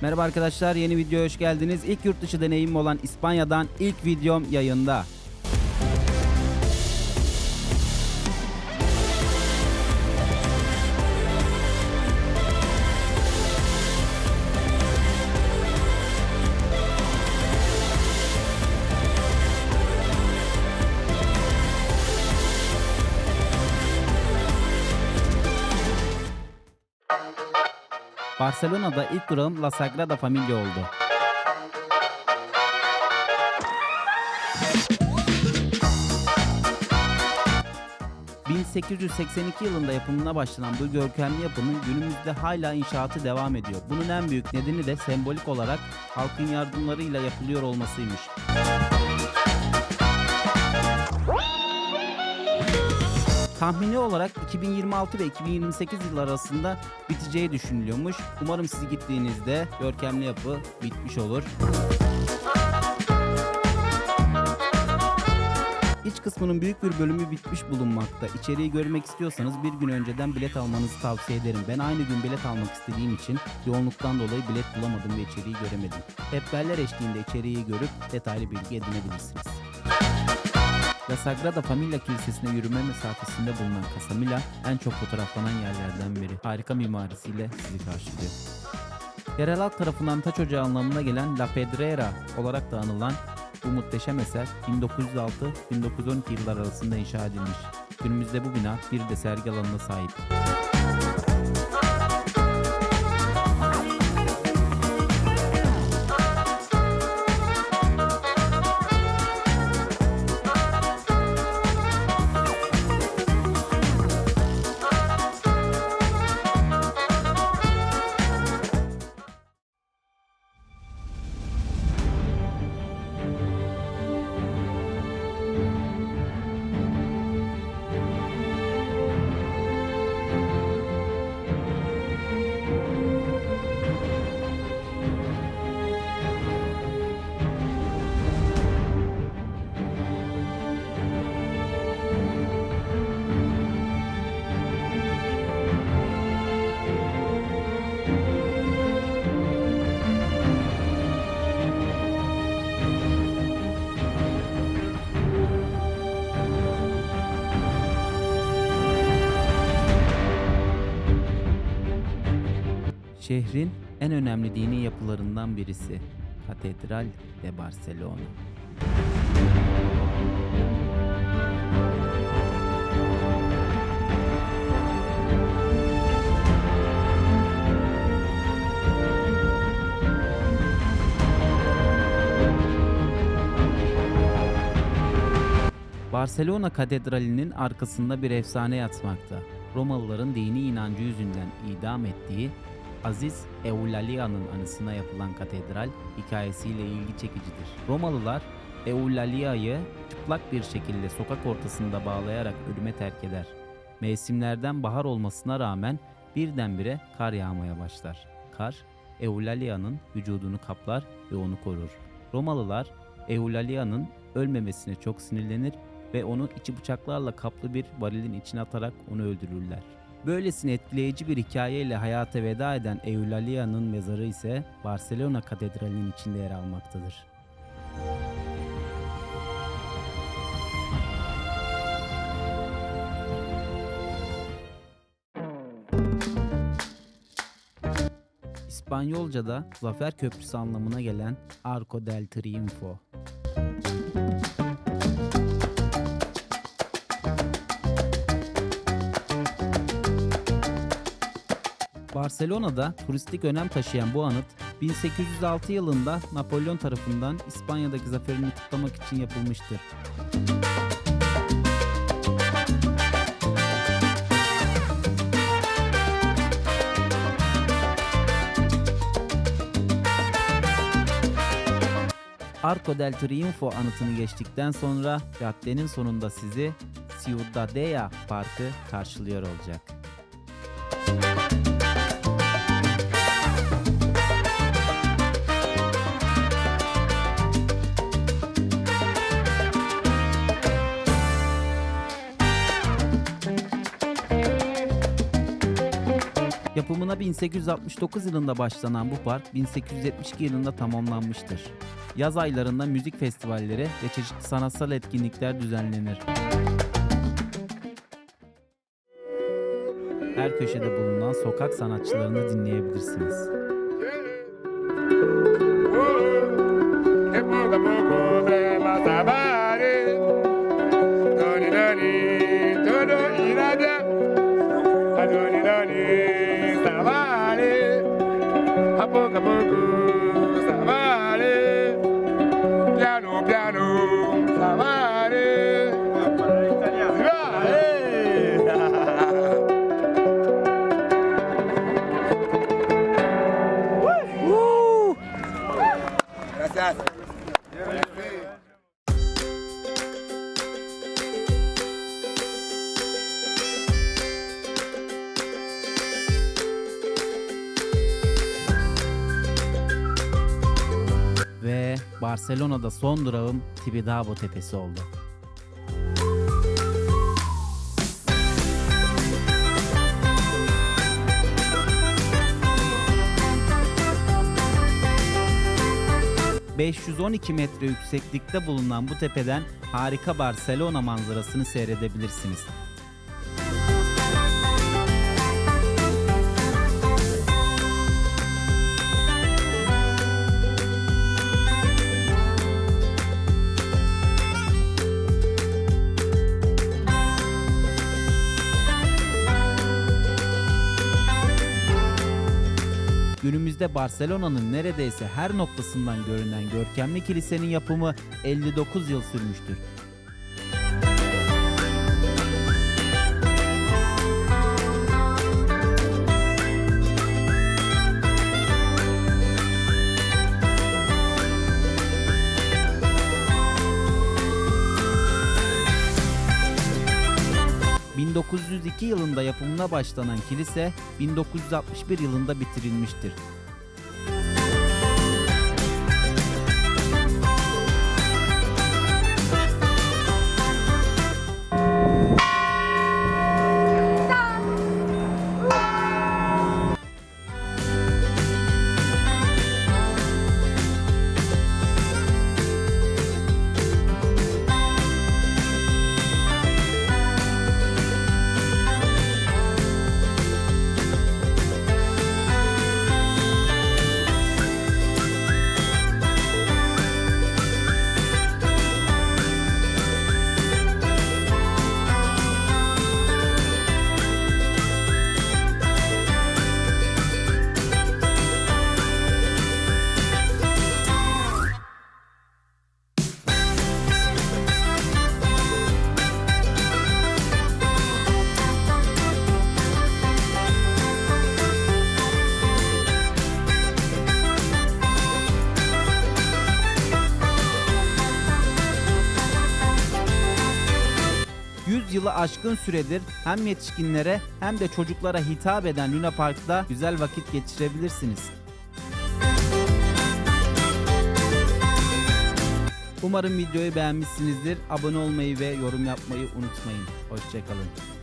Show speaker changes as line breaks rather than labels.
Merhaba arkadaşlar yeni videoya hoş geldiniz. İlk yurt dışı deneyimim olan İspanya'dan ilk videom yayında. Barcelona'da ilk durağım La Sagrada Familia oldu. ...1882 yılında yapımına başlanan bu görkemli yapının günümüzde hala inşaatı devam ediyor. Bunun en büyük nedeni de sembolik olarak halkın yardımlarıyla yapılıyor olmasıymış. Tahmini olarak 2026 ve 2028 yılları arasında biteceği düşünülüyormuş. Umarım siz gittiğinizde görkemli yapı bitmiş olur. İç kısmının büyük bir bölümü bitmiş bulunmakta. İçeriği görmek istiyorsanız bir gün önceden bilet almanızı tavsiye ederim. Ben aynı gün bilet almak istediğim için yoğunluktan dolayı bilet bulamadım ve içeriği göremedim. Rehberler eşliğinde içeriği görüp detaylı bilgi edinebilirsiniz. La Sagrada Familia Kilisesi'ne yürüme mesafesinde bulunan Casamila en çok fotoğraflanan yerlerden biri. Harika mimarisiyle sizi karşılıyor. Yerel halk tarafından taç ocağı anlamına gelen La Pedrera olarak da anılan bu muhteşem eser 1906-1912 yıllar arasında inşa edilmiş. Günümüzde bu bina bir de sergi alanına sahip. Şehrin en önemli dini yapılarından birisi Katedral de Barcelona. Barcelona Katedrali'nin arkasında bir efsane yatmakta. Romalıların dini inancı yüzünden idam ettiği Aziz Eulalia'nın anısına yapılan katedral hikayesiyle ilgi çekicidir. Romalılar Eulalia'yı çıplak bir şekilde sokak ortasında bağlayarak ölüme terk eder. Mevsimlerden bahar olmasına rağmen birdenbire kar yağmaya başlar. Kar Eulalia'nın vücudunu kaplar ve onu korur. Romalılar Eulalia'nın ölmemesine çok sinirlenir ve onu içi bıçaklarla kaplı bir varilin içine atarak onu öldürürler. Böylesine etkileyici bir hikayeyle hayata veda eden Eulalia'nın mezarı ise Barcelona Katedrali'nin içinde yer almaktadır. İspanyolca'da Zafer Köprüsü anlamına gelen Arco del Triunfo. Barcelona'da turistik önem taşıyan bu anıt 1806 yılında Napolyon tarafından İspanya'daki zaferini kutlamak için yapılmıştır. Arco del Triunfo anıtını geçtikten sonra caddenin sonunda sizi Ciudadela Parkı karşılıyor olacak. Yapımına 1869 yılında başlanan bu park 1872 yılında tamamlanmıştır. Yaz aylarında müzik festivalleri ve çeşitli sanatsal etkinlikler düzenlenir. Her köşede bulunan sokak sanatçılarını dinleyebilirsiniz.
poco a poco, ça va aller. Piano, piano, ça va aller. Ça va aller. Ouais. Ouh. Gracias.
Barcelona'da son durağım Tibidabo Tepesi oldu. ...512 metre yükseklikte bulunan bu tepeden harika Barcelona manzarasını seyredebilirsiniz. Günümüzde Barcelona'nın neredeyse her noktasından görünen görkemli kilisenin yapımı 59 yıl sürmüştür. ...1902 yılında yapımına başlanan kilise... ...1961 yılında bitirilmiştir. Yılı aşkın süredir hem yetişkinlere hem de çocuklara hitap eden Luna Park'ta güzel vakit geçirebilirsiniz. Umarım videoyu beğenmişsinizdir. Abone olmayı ve yorum yapmayı unutmayın. Hoşçakalın.